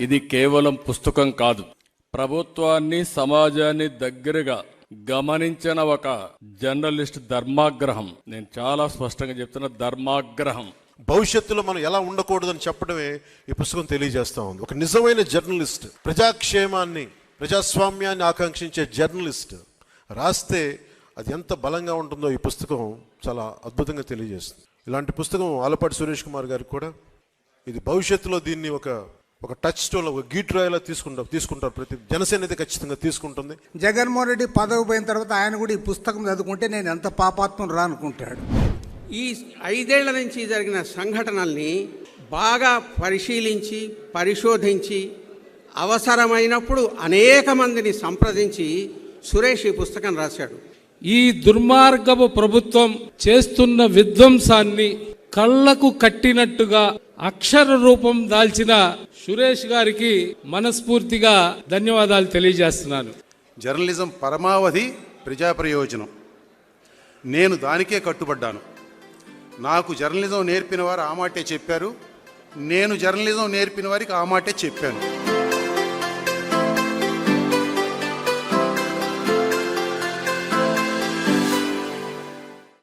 ఇది కేవలం పుస్తకం కాదు. ప్రభుత్వాన్ని సమాజాన్ని దగ్గరగా గమనించిన ఒక జర్నలిస్ట్ ధర్మాగ్రహం. నేను చాలా స్పష్టంగా చెప్తున్న ధర్మాగ్రహం. భవిష్యత్తులో మనం ఎలా ఉండకూడదని చెప్పడమే ఈ పుస్తకం తెలియజేస్తా ఉంది. ఒక నిజమైన జర్నలిస్ట్ ప్రజాక్షేమాన్ని ప్రజాస్వామ్యాన్ని ఆకాంక్షించే జర్నలిస్ట్ రాస్తే అది ఎంత బలంగా ఉంటుందో ఈ పుస్తకం చాలా అద్భుతంగా తెలియజేస్తుంది. ఇలాంటి పుస్తకం ఆలపాటి సురేష్ కుమార్ గారికి కూడా. ఇది భవిష్యత్తులో దీన్ని ఒక ఒక టచ్ స్టోన్ ఒక గీట్రాయలా తీసుకుంటారు తీసుకుంటారు ప్రతి జనసేన అయితే ఖచ్చితంగా తీసుకుంటుంది. జగన్మోహన్ రెడ్డి పదవి పోయిన తర్వాత ఆయన కూడా ఈ పుస్తకం చదువుకుంటే నేను ఎంత పాపాత్మను రానుకుంటాడు ఈ ఐదేళ్ళ నుంచి జరిగిన సంఘటనల్ని బాగా పరిశీలించి పరిశోధించి అవసరమైనప్పుడు అనేక మందిని సంప్రదించి సురేష్ ఈ పుస్తకం రాశాడు. ఈ దుర్మార్గపు ప్రభుత్వం చేస్తున్న విధ్వంసాన్ని కళ్ళకు కట్టినట్టుగా అక్షర రూపం దాల్చిన సురేష్ గారికి మనస్ఫూర్తిగా ధన్యవాదాలు తెలియజేస్తున్నాను. జర్నలిజం పరమావధి ప్రజా ప్రయోజనం నేను దానికే కట్టుబడ్డాను. నాకు జర్నలిజం నేర్పిన వారు ఆ మాటే చెప్పారు. నేను జర్నలిజం నేర్పిన వారికి ఆ మాటే చెప్పాను.